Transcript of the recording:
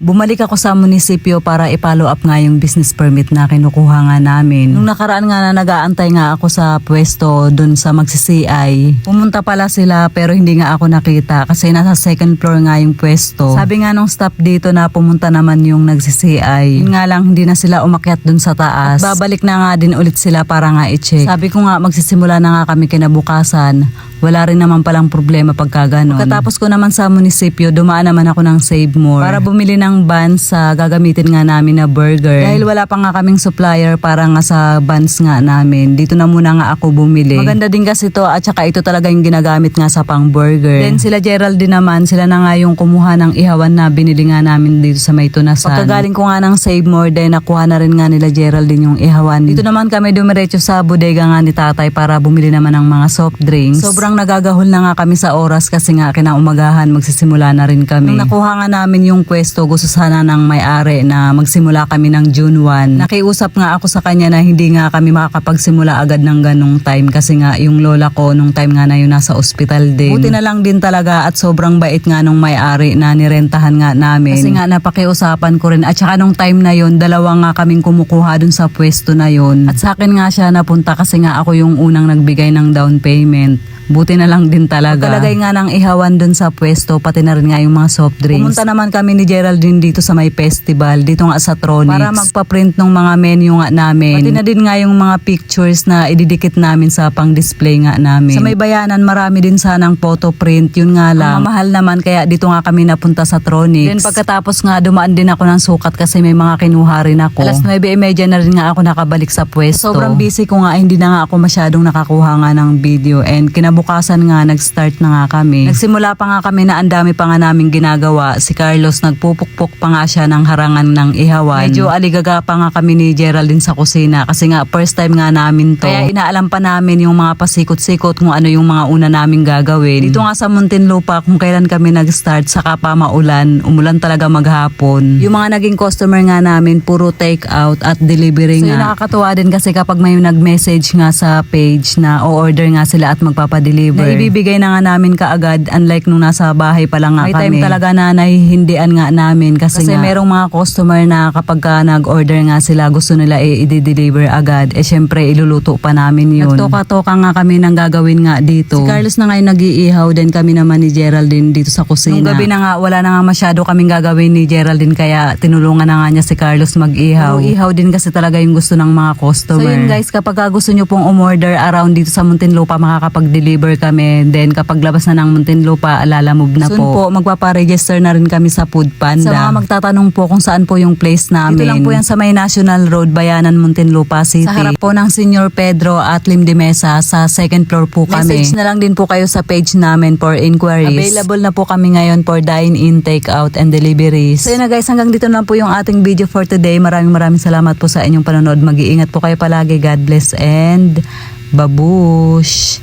Bumalik ako sa munisipyo para i-follow up nga yung business permit na kinukuha nga namin. Nung nakaraan nga na nag-aantay nga ako sa pwesto dun sa magsi-CI, pumunta pala sila pero hindi nga ako nakita kasi nasa second floor nga yung pwesto. Sabi nga nung staff dito na pumunta naman yung nagsi-CI. Yun nga lang hindi na sila umakyat dun sa taas. At babalik na nga din ulit sila para nga i-check. Sabi ko nga magsisimula na nga kami kinabukasan. Wala rin naman palang problema pagka ganun. Pagkatapos ko naman sa munisipyo, dumaan naman ako ng Save More para bumili ng buns sa gagamitin nga namin na burger. Dahil wala pa nga kaming supplier para nga sa buns nga namin. Dito na muna nga ako bumili. Maganda din kasi to at saka ito talaga yung ginagamit nga sa pang burger. Then sila Geraldine naman, sila na nga yung kumuha ng ihawan na binili nga namin dito sa may tunasan. Pagkagaling ko nga ng Save More, then nakuha na rin nga nila Geraldine yung ihawan. Dito naman kami dumiretso sa bodega nga ni tatay para bumili naman ng mga soft drinks. Sobrang nagagahol na nga kami sa oras kasi nga kinaumagahan magsisimula na rin kami. Nung nakuha nga namin yung pwesto, gusto sana ng may-ari na magsimula kami ng June 1. Nakiusap nga ako sa kanya na hindi nga kami makakapagsimula agad ng ganong time kasi nga yung lola ko nung time nga na yun nasa ospital din. Buti na lang din talaga at sobrang bait nga nung may-ari na nirentahan nga namin. Kasi nga napakiusapan ko rin at saka nung time na yun, dalawa nga kaming kumukuha dun sa pwesto na yun. At sa akin nga siya napunta kasi nga ako yung unang nagbigay ng down payment. Buti na lang din talaga. Pagkalagay nga ng ihawan dun sa pwesto, pati na rin nga yung mga soft drinks. Pumunta naman kami ni Geraldine dito sa may festival, dito nga sa Tronix. Para magpa-print ng mga menu nga namin. Pati na din nga yung mga pictures na ididikit namin sa pang-display nga namin. Sa may bayanan, marami din sanang photo print. Yun nga lang. Ang mahal naman, kaya dito nga kami napunta sa Tronix. Then pagkatapos nga, dumaan din ako ng sukat kasi may mga kinuha rin ako. Alas 9.30 na rin nga ako nakabalik sa pwesto. Sobrang busy ko nga, hindi na nga ako masyadong nakakuha nga ng video. And kinabukasan nga, nag-start na nga kami. Nagsimula pa nga kami na ang dami pa nga namin ginagawa. Si Carlos nagpupukpok pa nga siya ng harangan ng ihawan. Medyo aligaga pa nga kami ni Geraldine sa kusina kasi nga first time nga namin to. Kaya inaalam pa namin yung mga pasikot-sikot kung ano yung mga una naming gagawin. Dito nga sa Muntinlupa kung kailan kami nag-start saka pa maulan, umulan talaga maghapon. Yung mga naging customer nga namin puro take out at delivery So, nga. yun, nakakatuwa din kasi kapag may nag-message nga sa page na o-order nga sila at magpapadeliver. Na ibibigay na nga namin kaagad unlike nung nasa bahay pa lang nga May kami. time talaga na nahihindian nga namin kasi, Kasi nga, merong mga customer na kapag ka nag-order nga sila gusto nila i-deliver agad. Eh syempre iluluto pa namin yun. Nagtoka-toka nga kami ng gagawin nga dito. Si Carlos na ngayon nag-iihaw din kami naman ni Geraldine dito sa kusina. Nung gabi na nga wala na nga masyado kaming gagawin ni Geraldine kaya tinulungan na nga niya si Carlos mag-ihaw. Puro ihaw din kasi talaga yung gusto ng mga customer. So yun guys, kapag ka gusto nyo pong umorder around dito sa Muntinlupa, makakapag-deliver kami. Then kapag labas na ng Muntinlupa, alalamove na Soon po. magpapa-register na rin kami sa Food Panda. Sa mga magtatanong po kung saan po yung place namin. Dito lang po yan sa may National Road, Bayanan, Muntinlupa City. Sa harap po ng Senior Pedro at Lim de Mesa, sa second floor po kami. Message na lang din po kayo sa page namin for inquiries. Available na po kami ngayon for dine-in, take-out, and deliveries. So yun na guys, hanggang dito na po yung ating video for today. Maraming maraming salamat po sa inyong panonood. Mag-iingat po kayo palagi. God bless and babush!